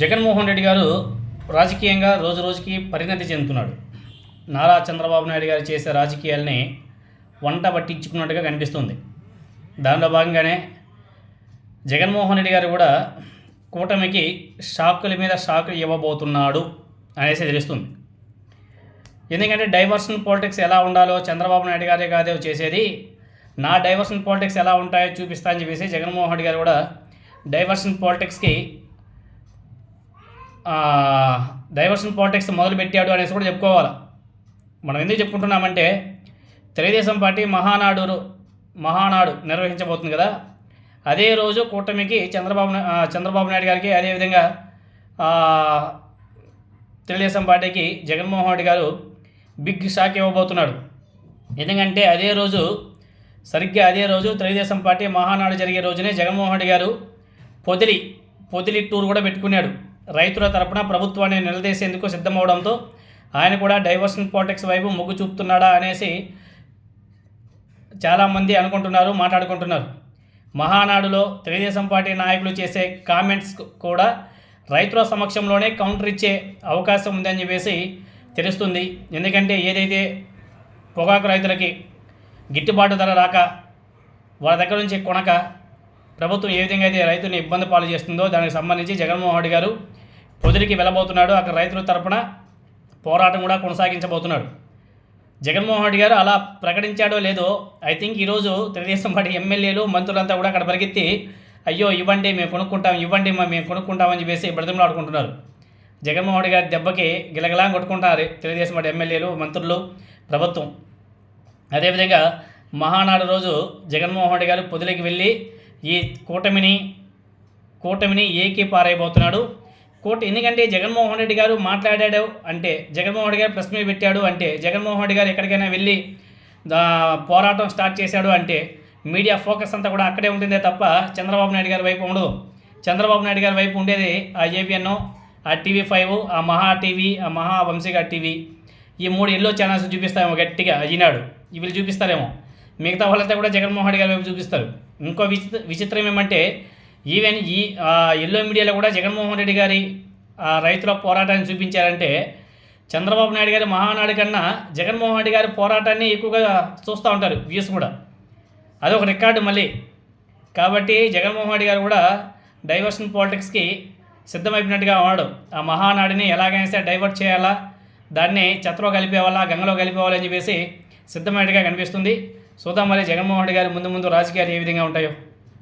జగన్మోహన్ రెడ్డి గారు రాజకీయంగా రోజు రోజుకి పరిణతి చెందుతున్నాడు. నారా చంద్రబాబు నాయుడు గారు చేసే రాజకీయాల్ని వంట పట్టించుకున్నట్టుగా కనిపిస్తుంది. దానిలో భాగంగానే జగన్మోహన్ రెడ్డి గారు కూడా కూటమికి షాకుల మీద షాకులు ఇవ్వబోతున్నాడు అనేసి తెలుస్తుంది. ఎందుకంటే డైవర్షన్ పాలిటిక్స్ ఎలా ఉండాలో చంద్రబాబు నాయుడు గారే కాదే చేసేది. నా డైవర్షన్ పాలిటిక్స్ ఎలా ఉంటాయో చూపిస్తా అని చెప్పేసి జగన్మోహన్ రెడ్డి గారు కూడా డైవర్షన్ పాలిటిక్స్కి డైవర్షన్ పాలిటిక్స్ మొదలు పెట్టాడు అనేసి కూడా చెప్పుకోవాలి. మనం ఎందుకు చెప్పుకుంటున్నామంటే తెలుగుదేశం పార్టీ మహానాడు మహానాడు నిర్వహించబోతుంది కదా. అదే రోజు కూటమికి చంద్రబాబు చంద్రబాబు నాయుడు గారికి అదేవిధంగా తెలుగుదేశం పార్టీకి జగన్మోహన్ రెడ్డి గారు బిగ్ షాక్ ఇవ్వబోతున్నాడు. ఎందుకంటే అదే రోజు సరిగ్గా అదే రోజు తెలుగుదేశం పార్టీ మహానాడు జరిగే రోజునే జగన్మోహన్ రెడ్డి గారు పొదిలి పొదిలి టూర్ కూడా పెట్టుకున్నాడు. రైతుల తరపున ప్రభుత్వాన్ని నిలదీసేందుకు సిద్ధమవడంతో ఆయన కూడా డైవర్షన్ పాలిటిక్స్ వైపు మొగ్గు చూపుతున్నాడా అనేసి చాలామంది అనుకుంటున్నారు మాట్లాడుకుంటున్నారు. మహానాడులో తెలుగుదేశం పార్టీ నాయకులు చేసే కామెంట్స్ కూడా రైతుల సమక్షంలోనే కౌంటర్ ఇచ్చే అవకాశం ఉందని చెప్పేసి తెలుస్తుంది. ఎందుకంటే ఏదైతే పొగాకు రైతులకి గిట్టుబాటు ధర రాక వాళ్ళ దగ్గర నుంచి కొనక ప్రభుత్వం ఏ విధంగా అయితే రైతుని ఇబ్బంది పాలు చేస్తుందో దానికి సంబంధించి జగన్మోహన్ రెడ్డి గారు పొదిలికి వెళ్ళబోతున్నాడు అక్కడ రైతుల తరపున పోరాటం కూడా కొనసాగించబోతున్నాడు. జగన్మోహన్ రెడ్డి గారు అలా ప్రకటించాడో లేదో ఐ థింక్ ఈరోజు తెలుగుదేశం పార్టీ ఎమ్మెల్యేలు మంత్రులంతా కూడా అక్కడ పరిగెత్తి అయ్యో ఇవ్వండి మేము కొనుక్కుంటాం ఇవ్వండి మా మేము కొనుక్కుంటామని చెప్పేసి బ్రతిమలాడుకుంటున్నారు. జగన్మోహన్ రెడ్డి గారి దెబ్బకి గిలగిలా కొట్టుకుంటారు తెలుగుదేశం పార్టీ ఎమ్మెల్యేలు మంత్రులు ప్రభుత్వం. అదేవిధంగా మహానాడు రోజు జగన్మోహన్ రెడ్డి గారు పొదిలికి వెళ్ళి ఈ కూటమిని కూటమిని ఏకీ పారైపోతున్నాడు కోర్టు ఎందుకంటే జగన్మోహన్ రెడ్డి గారు మాట్లాడాడు అంటే జగన్మోహన్ రెడ్డి గారు ప్రెస్ మీట్ పెట్టాడు అంటే జగన్మోహన్ రెడ్డి గారు ఎక్కడికైనా వెళ్ళి పోరాటం స్టార్ట్ చేశాడు అంటే మీడియా ఫోకస్ అంతా కూడా అక్కడే ఉంటుందే తప్ప చంద్రబాబు నాయుడు గారి వైపు ఉండదు. చంద్రబాబు నాయుడు గారి వైపు ఉండేది ఆ ఏబిఎన్ ఆ టీవీ ఫైవ్ ఆ మహా టీవీ ఆ మహా వంశీగా టీవీ. ఈ మూడు ఎల్లో ఛానల్స్ చూపిస్తారేమో గట్టిగా ఈనాడు. వీళ్ళు చూపిస్తారేమో. మిగతా వాళ్ళంతా కూడా జగన్మోహన్ రెడ్డి గారి వైపు చూపిస్తారు. ఇంకో విచిత్ర విచిత్రం ఏమంటే ఈవెన్ ఈ ఎల్లో మీడియాలో కూడా జగన్మోహన్ రెడ్డి గారి ఆ, రైతుల పోరాటాన్ని చూపించారంటే చంద్రబాబు నాయుడు గారి మహానాడు కన్నా జగన్మోహన్ రెడ్డి గారి పోరాటాన్ని ఎక్కువగా చూస్తూ ఉంటారు వ్యూస్ కూడా. అదొక రికార్డు మళ్ళీ. కాబట్టి జగన్మోహన్ రెడ్డి గారు కూడా డైవర్షన్ పాలిటిక్స్కి సిద్ధమైపోయినట్టుగా ఉన్నాడు. ఆ మహానాడిని ఎలాగైనా సరే డైవర్ట్ చేయాలా? దాన్ని చెత్తలో కలిపేవాలా గంగలో కలిపేవాలని చెప్పేసి సిద్ధమైనట్టుగా కనిపిస్తుంది. చూద్దాం మరి జగన్మోహన్ రెడ్డి గారు ముందు ముందు రాజకీయాలు ఏ విధంగా ఉంటాయో.